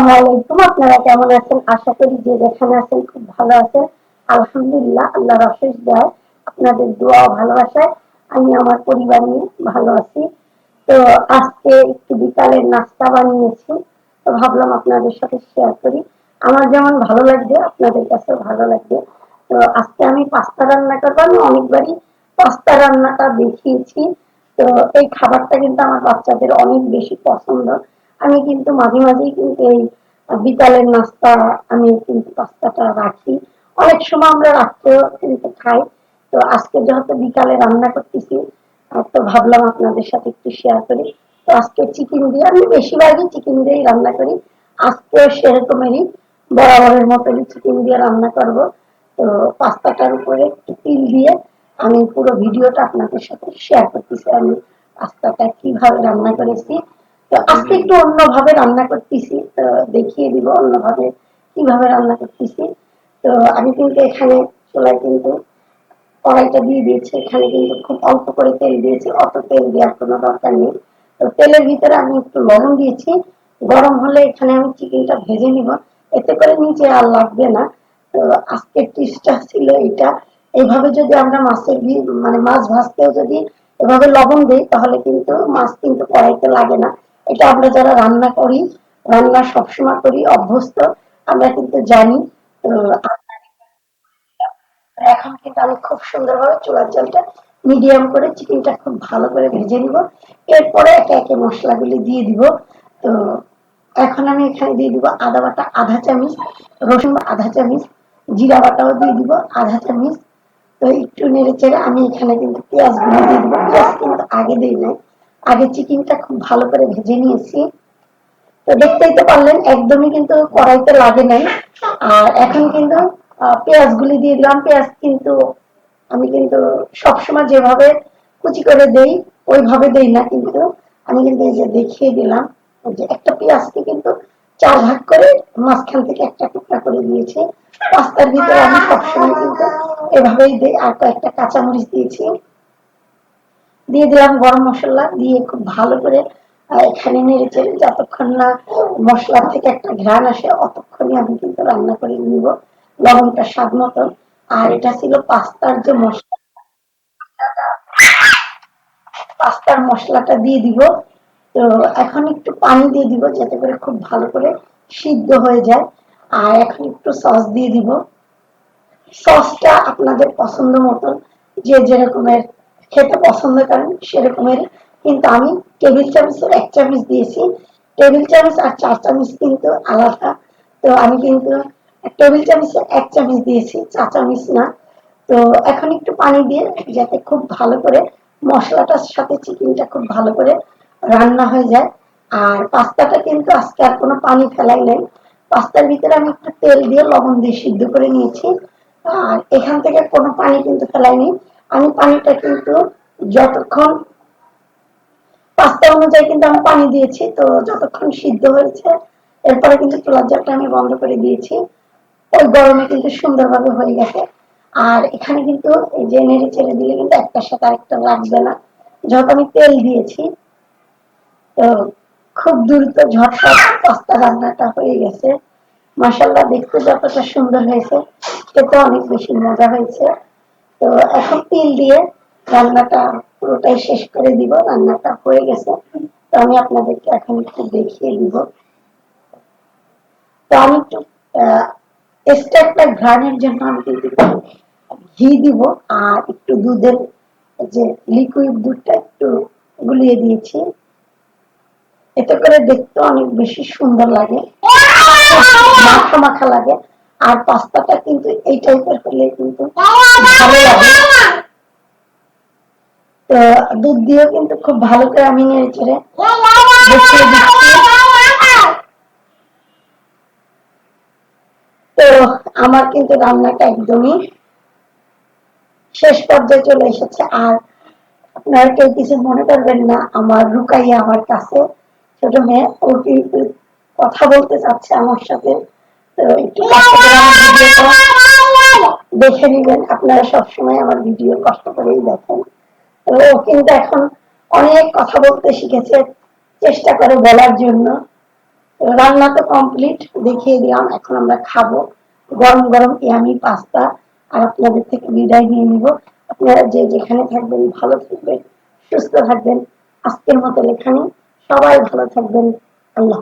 আসসালামু আপনারা কেমন আছেন? আশা করি যে যেখানে আছেন খুব ভালো আছেন। আলহামদুলিল্লাহ, আল্লাহর অশেষ দয়া আপনাদের দোয়া ভালোবাসায় আমি আমার পরিবার নিয়ে ভালো আছি। তো আজকে একটু বিকালের নাস্তা বানিয়েছি। তো ভাবলাম আপনাদের সাথে শেয়ার করি। আমার যেমন ভালো লাগবে, আপনাদের কাছেও ভালো লাগবে। তো আজকে আমি পাস্তা রান্না করব। আমি অনেকবারই পাস্তা রান্নাটা দেখিয়েছি। তো এই খাবারটা কিন্তু আমার বাচ্চাদের অনেক বেশি পছন্দ। আমি কিন্তু মাঝে মাঝেই কিন্তু এই বিকালের নাস্তা আমি কিন্তু পাস্তাটা রাখি। অনেক সময় আমরা রাত্রেও কিন্তু খাই। তো আজকে যেহেতু বিকালে রান্না করতেছি তো ভাবলাম আপনাদের সাথে একটু শেয়ার করি। তো আজকে চিকেন দিয়ে, আমি বেশিরভাগই চিকেন দিয়েই রান্না করি। আজকেও সেরকমেরই, বরাবরের মতনই চিকেন দিয়ে রান্না করব। তো পাস্তাটার উপরে একটু তিল দিয়ে আমি পুরো ভিডিওটা আপনাদের সাথে শেয়ার করতেছি, আমি পাস্তাটা কীভাবে রান্না করেছি। একটু অন্যভাবে রান্না করতেছি, তো দেখিয়ে দিব অন্যভাবে কীভাবে রান্না করতেছি। তো আমি কিন্তু এখানে চুলায় কিন্তু কড়াইটা দিয়ে দিয়েছি, এখানে কিন্তু খুব অল্প করে তেল দিয়েছি, অত তেল দেওয়ার কোনো দরকার নেই। তো তেলের ভিতরে আমি একটু লবণ দিয়েছি, গরম হলে এখানে আমি চিকেনটা ভেজে নিব। এতে করে নিচে আর লাগবে না। তো আজকের টিপসটা ছিল এটা এইভাবে যদি আমরা মাছের মানে মাছ ভাজতেও যদি এভাবে লবণ দিই, তাহলে কিন্তু মাছ কিন্তু কড়াইতে লাগে না। এটা আমরা যারা রান্না করি, রান্না সবসময় করি, অভ্যস্ত, আমরা কিন্তু জানি এখন কিন্তু আমি খুব সুন্দরভাবে চুলার জলটা মিডিয়াম করে চিকেনটা খুব ভালো করে ভেজে নিব। এরপরে একে একে মশলাগুলি দিয়ে দিব। তো এখন আমি এখানে দিয়ে দিব আদা বাটা আধা চামচ, রসুন আধা চামচ, জিরা বাটাও দিয়ে দিব আধা চামচ। তো একটু নেড়ে চেড়ে আমি এখানে কিন্তু পেঁয়াজগুলো দিয়ে দিব। পেঁয়াজ কিন্তু আগে দিই নাই। আগে চিকেনটা খুব ভালো করে ভেজে নিয়েছি। তো দেখতেই তো পারলেন, একদমই কিন্তু কড়াইতে লাগে নাই। আর এখন কিন্তু পেঁয়াজ গুলি দিয়ে দিলাম। পেঁয়াজ কিন্তু আমি কিন্তু সবসময় যেভাবে কুচি করে দেই, ওইভাবে দেই না, কিন্তু আমি কিন্তু এই যে দেখিয়ে দিলাম যে একটা পেঁয়াজকে কিন্তু চার ভাগ করে মাঝখান থেকে একটা টুকরা করে দিয়েছি। পাস্তার ভিতরে আমি সবসময় কিন্তু এভাবেই দিই আর কয়েকটা কাঁচামরিচ দিয়েছি। দিয়ে দিলাম গরম মশলা দিয়ে খুব ভালো করে এখানে এখানে নেড়েছে যতক্ষণ না মশলা থেকে একটা ঘ্রাণ আসে অতক্ষণই আমি কিন্তু রান্না করে নিব লবণটা স্বাদ মতন। আর এটা ছিল পাস্তার যে মশলা, পাস্তার মশলাটা দিয়ে দিব। তো এখন একটু পানি দিয়ে দিব যাতে করে খুব ভালো করে সিদ্ধ হয়ে যায়। আর এখন একটু সস দিয়ে দিব। সসটা আপনাদের পছন্দ মতন যে যেরকমের খেতে পছন্দ করেন সেরকমের। কিন্তু আমি টেবিল চামচের এক চামচ দিয়েছি। টেবিল চামচ আর চার চামচ কিন্তু আলাদা। তো আমি কিন্তু টেবিল চামচের এক চামচ দিয়েছি চা চামচ না। তো এখন একটু পানি দিয়ে যাতে খুব ভালো করে মশলাটার সাথে চিকেনটা খুব ভালো করে রান্না হয়ে যায়। আর পাস্তাটা কিন্তু আজকে আর কোনো পানি ফেলাই নেই। পাস্তার ভিতরে আমি একটু তেল দিয়ে লবণ দিয়ে সিদ্ধ করে নিয়েছি। আর এখান থেকে কোনো পানি কিন্তু ফেলাইনি। আমি পানিটা কিন্তু যতক্ষণ পাস্তা অনুযায়ী কিন্তু আমি পানি দিয়েছি, তো যতক্ষণ সিদ্ধ হয়েছে, এরপরে কিন্তু আমি বন্ধ করে দিয়েছি। ওই গরমে কিন্তু সুন্দরভাবে হয়ে গেছে। আর এখানে কিন্তু এই যে নেড়ে চেড়ে দিলে কিন্তু একটার সাথে আরেকটা লাগবে না। আমি তেল দিয়েছি, তো খুব দ্রুত ঝটপট পাস্তা রান্নাটা হয়ে গেছে। মাসাল্লাহ দেখতে যতটা সুন্দর হয়েছে, খেতে অনেক বেশি মজা হয়েছে। তো এখন তিল দিয়ে রান্নাটা পুরোটাই শেষ করে দিব, রান্নাটা হয়ে গেছে। তো আমি আপনাদেরকে এখন একটু দেখিয়ে দিব। তো আমি একটু এক্সট্রা ঘ্রাণের জন্য আমি কিন্তু ঘি দিব আর একটু দুধের যে লিকুইড দুধটা একটু গুলিয়ে দিয়েছি। এতে করে দেখতে অনেক বেশি সুন্দর লাগে। মাখা মাখা লাগে। আর পাস্তাটা কিন্তু এই টাইপের হলে কিন্তু ভালো লাগে। তো দুধ দিয়েও কিন্তু খুব ভালো করে আমি দেখিয়ে দিচ্ছি। তো আমার কিন্তু রান্নাটা একদমই শেষ পর্যায়ে চলে এসেছে। আর আপনারা কেউ কিছু মনে করবেন না আমার রুকাইয়া আমার কাছে ছোট মেয়ে ও কিন্তু কথা বলতে চাচ্ছে আমার সাথে। দেখে নিবেন, আপনারা সবসময় আমার ভিডিও কষ্ট করেই দেখেন। ও কিন্তু এখন অনেক কথা বলতে শিখেছে, চেষ্টা করে বলার জন্য। রান্না তো কমপ্লিট দেখিয়ে দিলাম, এখন আমরা খাব। গরম গরম ইয়ামি পাস্তা, আর আপনাদের থেকে বিদায় নিয়ে নিব। আপনারা যে যেখানে থাকবেন, ভালো থাকবেন, সুস্থ থাকবেন। আজকের মতো এখানে সবাই ভালো থাকবেন। আল্লাহ।